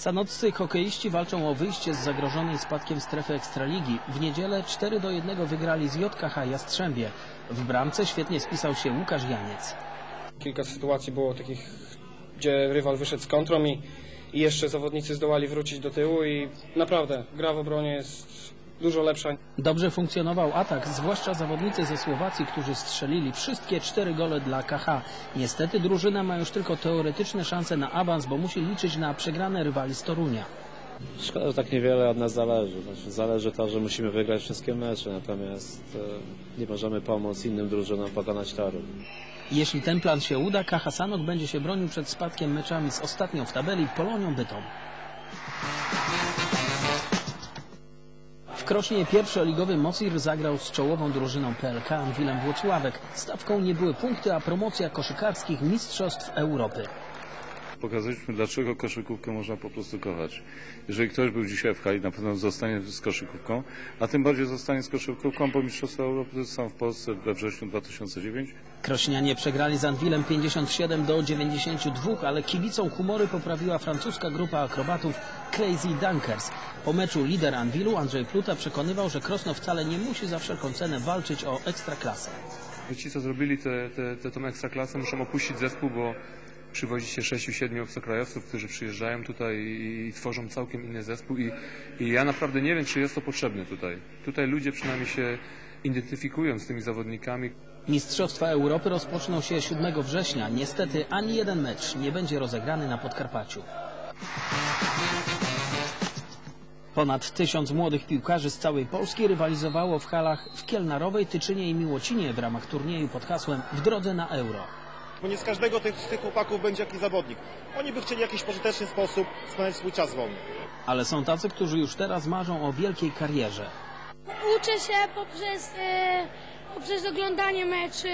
Sanoccy hokeiści walczą o wyjście z zagrożonej spadkiem strefy Ekstraligi. W niedzielę 4 do 1 wygrali z JKH Jastrzębie. W bramce świetnie spisał się Łukasz Janiec. Kilka sytuacji było takich, gdzie rywal wyszedł z kontrą i, i jeszcze zawodnicy zdołali wrócić do tyłu i naprawdę gra w obronie jest dużo lepsza. Dobrze funkcjonował atak, zwłaszcza zawodnicy ze Słowacji, którzy strzelili wszystkie cztery gole dla KH. Niestety drużyna ma już tylko teoretyczne szanse na awans, bo musi liczyć na przegrane rywali z Torunia. Szkoda, że tak niewiele od nas zależy. Znaczy, zależy to, że musimy wygrać wszystkie mecze, natomiast e, nie możemy pomóc innym drużynom pokonać toru. Jeśli ten plan się uda, KH Sanok będzie się bronił przed spadkiem meczami z ostatnią w tabeli Polonią Bytom. W Krośnie pierwszoligowy Mosir zagrał z czołową drużyną PLK Anwilem Włocławek. Stawką nie były punkty, a promocja koszykarskich Mistrzostw Europy. Pokazaliśmy, dlaczego koszykówkę można po prostu kochać. Jeżeli ktoś był dzisiaj w hali, na pewno zostanie z koszykówką, a tym bardziej zostanie z koszykówką, bo Mistrzostwa Europy są w Polsce we wrześniu 2009. Krośnianie przegrali z Anwilem 57 do 92, ale kibicą humory poprawiła francuska grupa akrobatów Crazy Dunkers. Po meczu lider Anwilu Andrzej Pluta przekonywał, że Krosno wcale nie musi za wszelką cenę walczyć o ekstraklasę. Ci, co zrobili tę te, te, tą ekstraklasę, muszą opuścić zespół, bo przywozi się 6-7 obcokrajowców, którzy przyjeżdżają tutaj i, i tworzą całkiem inny zespół i, i ja naprawdę nie wiem, czy jest to potrzebne tutaj. Tutaj ludzie przynajmniej się identyfikują z tymi zawodnikami. Mistrzostwa Europy rozpoczną się 7 września. Niestety ani jeden mecz nie będzie rozegrany na Podkarpaciu. Ponad tysiąc młodych piłkarzy z całej Polski rywalizowało w halach w Kielnarowej, Tyczynie i Miłocinie w ramach turnieju pod hasłem W drodze na Euro. Bo nie z każdego tych, z tych chłopaków będzie jakiś zawodnik. Oni by chcieli w jakiś pożyteczny sposób spędzać swój czas wolny. Ale są tacy, którzy już teraz marzą o wielkiej karierze. Uczę się poprzez, e, poprzez oglądanie meczy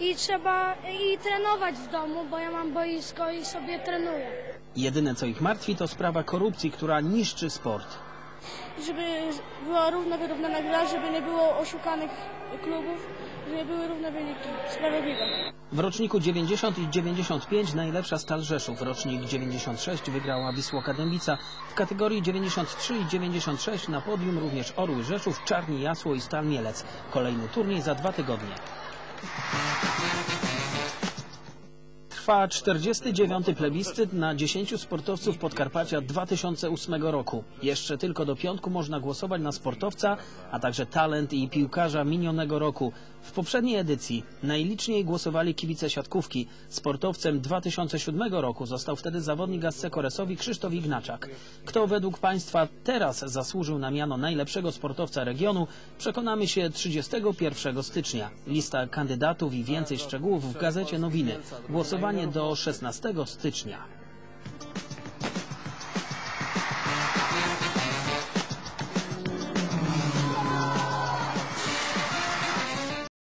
i trzeba i trenować w domu, bo ja mam boisko i sobie trenuję. Jedyne co ich martwi to sprawa korupcji, która niszczy sport. Żeby była równa, wyrównana gra, żeby nie było oszukanych klubów, żeby były równe wyniki, sprawiedliwe. W roczniku 90 i 95 najlepsza Stal Rzeszów. Rocznik 96 wygrała Wisłoka Dębica. W kategorii 93 i 96 na podium również Orły Rzeszów, Czarni Jasło i Stal Mielec. Kolejny turniej za dwa tygodnie. Trwa 49. plebiscyt na 10 sportowców Podkarpacia 2008 roku. Jeszcze tylko do piątku można głosować na sportowca, a także talent i piłkarza minionego roku. W poprzedniej edycji najliczniej głosowali kibice siatkówki. Sportowcem 2007 roku został wtedy zawodnik Asce Koresowi Krzysztof Ignaczak. Kto według Państwa teraz zasłużył na miano najlepszego sportowca regionu, przekonamy się 31 stycznia. Lista kandydatów i więcej szczegółów w gazecie Nowiny. Głosowanie do 16 stycznia.